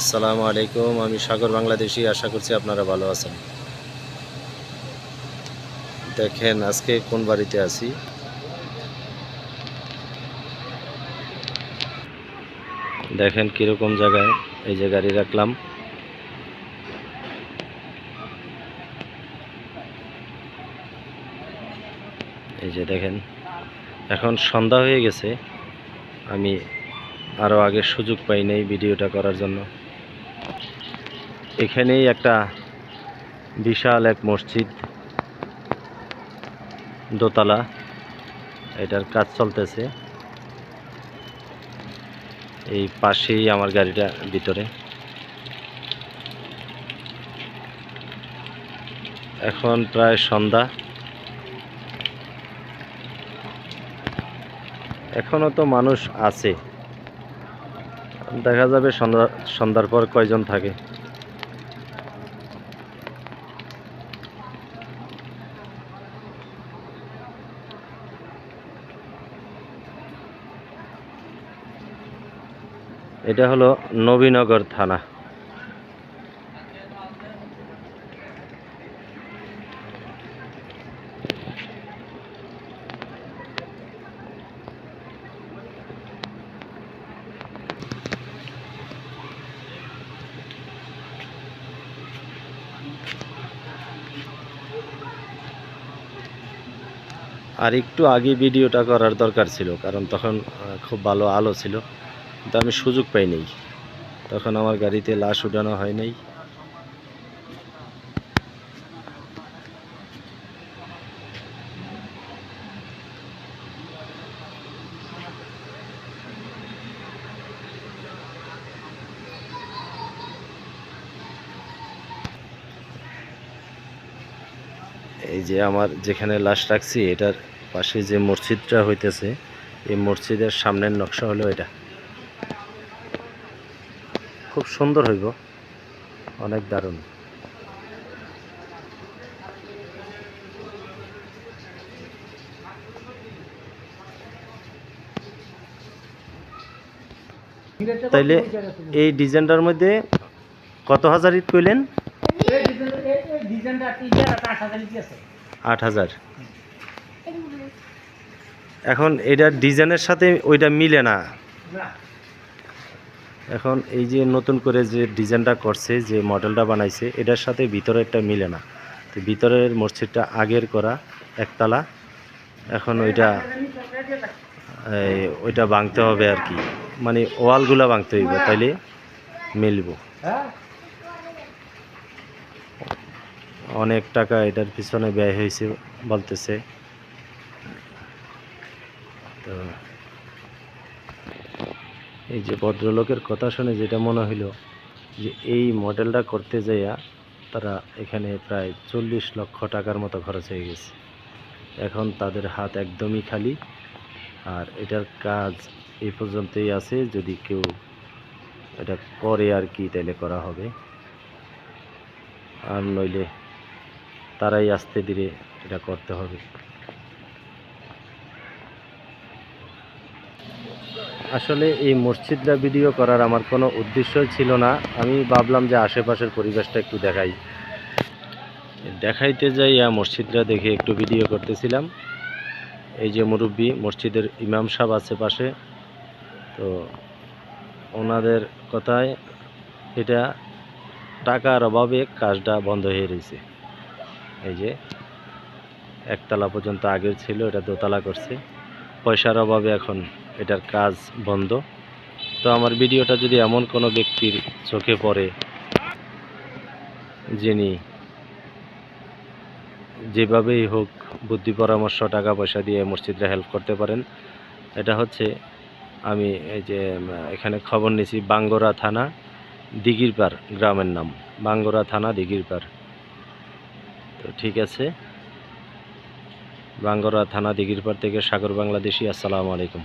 আসসালামু আলাইকুম, আমি সাগর বাংলাদেশি, আশা করছি আপনারা ভালো আছেন। দেখেন, আজকে কোন বাড়িতে আছি? দেখেন কীরকম জায়গায়, এই যে গাড়ি রাখলাম। এই যে দেখেন, এখন সন্ধ্যা হয়ে গেছে। আমি আরও আগে সুযোগ পাই নাই ভিডিওটা করার জন্য। এখানেই একটা বিশাল এক মসজিদ, দোতলা, এটার কাজ চলতেছে। এই পাশেই আমার গাড়িটা, ভিতরে। এখন প্রায় সন্ধ্যা। এখনও তো মানুষ আছে। দেখা যাবে সন্ধ্যা সন্ধ্যার পর কয়জন থাকে। এটা হলো নবীনগর থানা। আর একটু আগে ভিডিওটা করার দরকার ছিল, কারণ তখন খুব ভালো আলো ছিল। কিন্তু আমি সুযোগ পাই নাই। তখন আমার গাড়িতে লাশ উঠানো হয় নাই। এই যে আমার যেখানে লাশ রাখছি, এটার পাশে যে মসজিদটা হইতেছে এই মসজিদের সামনের নকশা হলো এটা। খুব সুন্দর হইব। অনেক দারুণ। তাইলে এই ডিজাইনটার মধ্যে কত হাজার ইট কইলেন? আট হাজার। এখন এটার ডিজাইনের সাথে ওইটা মিলে না। এখন এই যে নতুন করে যে ডিজাইনটা করছে যে মডেলটা বানাইছে এটার সাথে ভিতরেরটা মিলে না। তো ভিতরের মসজিদটা আগের করা একতলা। এখন ওইটা ওইটা ভাঙতে হবে আর কি। মানে ওয়ালগুলা ভাঙতে হইব তাইলে মিলব। অনেক টাকা এটার পিছনে ব্যয় হয়েছে বলতেছে তো এই যে ভদ্রলোকের কথা শুনে যেটা মনে হইল যে এই মডেলটা করতে যাইয়া তারা এখানে প্রায় চল্লিশ লক্ষ টাকার মতো খরচ হয়ে গেছে। এখন তাদের হাত একদমই খালি। আর এটার কাজ এই পর্যন্তই আছে। যদি কেউ এটা করে আর কি, তাইলে করা হবে। আর নইলে তারাই আস্তে ধীরে এটা করতে হবে। আসলে এই মসজিদটা ভিডিও করার আমার কোনো উদ্দেশ্য ছিল না। আমি ভাবলাম যে আশেপাশের পরিবেশটা একটু দেখাই। দেখাইতে যাইয়া মসজিদটা দেখে একটু ভিডিও করতেছিলাম। এই যে মুরব্বী, মসজিদের ইমাম সাহেব আছে পাশে। তো ওনাদের কথায় এটা টাকার অভাবে কাজটা বন্ধ হয়ে রয়েছে এই যে একতলা পর্যন্ত আগের ছিল, এটা দোতলা করছে। পয়সার অভাবে এখন এটার কাজ বন্ধ। তো আমার ভিডিওটা যদি এমন কোনো ব্যক্তির চোখে পড়ে, যিনি যেভাবেই হোক বুদ্ধি পরামর্শ, টাকা পয়সা দিয়ে মসজিদরা হেল্প করতে পারেন, এটা হচ্ছে আমি এই যে এখানে খবর নিয়েছি বাঙ্গরা থানা দিঘিরপাড় গ্রামের নাম। বাঙ্গরা থানা দিঘিরপাড় তো ঠিক আছে। বাঙ্গরা থানা দিঘিরপাড় থেকে সাগর বাংলাদেশি, আসসালামু আলাইকুম।